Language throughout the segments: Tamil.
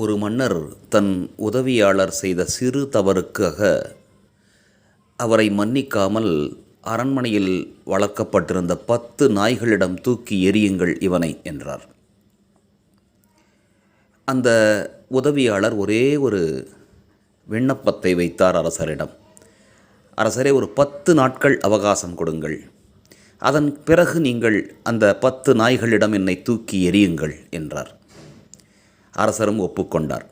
ஒரு மன்னர் தன் உதவியாளர் செய்த சிறு தவறுக்காக அவரை மன்னிக்காமல் அரண்மனையில் வளர்க்கப்பட்டிருந்த பத்து நாய்களிடம் தூக்கி எறியுங்கள் இவனை என்றார். அந்த உதவியாளர் ஒரே ஒரு விண்ணப்பத்தை வைத்தார் அரசரிடம். அரசரே ஒரு பத்து நாட்கள் அவகாசம் கொடுங்கள். அதன் பிறகு நீங்கள் அந்த பத்து நாய்களிடம் என்னை தூக்கி எறியுங்கள் என்றார். அரசரும் ஒப்புக்கொண்டார்.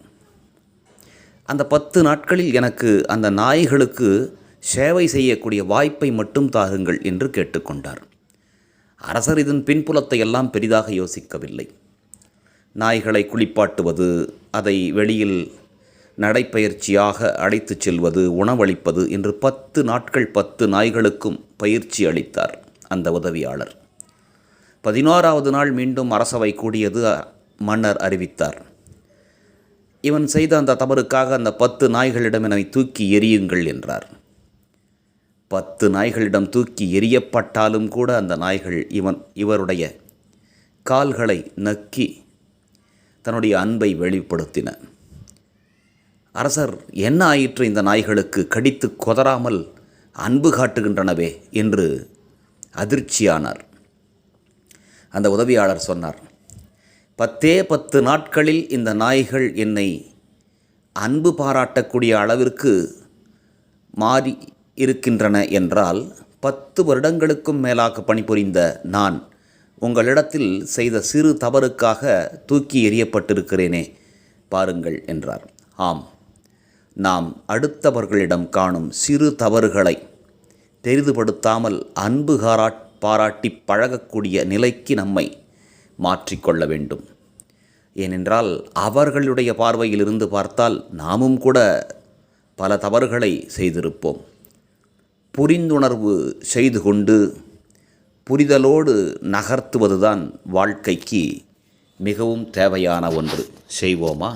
அந்த பத்து நாட்களில் எனக்கு அந்த நாய்களுக்கு சேவை செய்யக்கூடிய வாய்ப்பை மட்டும் தாருங்கள் என்று கேட்டுக்கொண்டார். அரசர் இதன் பின்புலத்தை எல்லாம் பெரிதாக யோசிக்கவில்லை. நாய்களை குளிப்பாட்டுவது அதை வெளியில் நடைப்பயிற்சியாக அழைத்துச் செல்வது உணவளிப்பது என்று பத்து நாட்கள் பத்து நாய்களுக்கும் பயிற்சி அளித்தார் அந்த உதவியாளர். பதினோராவது நாள் மீண்டும் அரசவை கூடியது மன்னர் அறிவித்தார். இவன் செய்த அந்த தவறுக்காக அந்த பத்து நாய்களிடம் என்னை தூக்கி எறியுங்கள் என்றார். பத்து நாய்களிடம் தூக்கி எறியப்பட்டாலும் கூட அந்த நாய்கள் இவன் இவருடைய கால்களை நக்கி தன்னுடைய அன்பை வெளிப்படுத்தின. அரசர் என்ன ஆயிற்று இந்த நாய்களுக்கு? கடித்து கொதறாமல் அன்பு காட்டுகின்றனவே என்று அதிர்ச்சியானார். அந்த உதவியாளர் சொன்னார் பத்தே பத்து நாட்களில் இந்த நாய்கள் என்னை அன்பு பாராட்டக்கூடிய அளவிற்கு மாறி இருக்கின்றன என்றால் பத்து வருடங்களுக்கும் மேலாக பணிபுரிந்த நான் உங்களிடத்தில் செய்த சிறு தவறுக்காக தூக்கி எறியப்பட்டிருக்கிறேனே பாருங்கள் என்றார். ஆம் நாம் அடுத்தவர்களிடம் காணும் சிறு தவறுகளை தெரிதுபடுத்தாமல் அன்பு பாராட்டி பழகக்கூடிய நிலைக்கு நம்மை மாற்றிக்கொள்ள வேண்டும். ஏனென்றால் அவர்களுடைய பார்வையிலிருந்து பார்த்தால் நாமும் கூட பல தவறுகளை செய்திருப்போம். புரிந்துணர்வு செய்து கொண்டு புரிதலோடு நகர்த்துவதுதான் வாழ்க்கைக்கு மிகவும் தேவையான ஒன்று. செய்வோமா?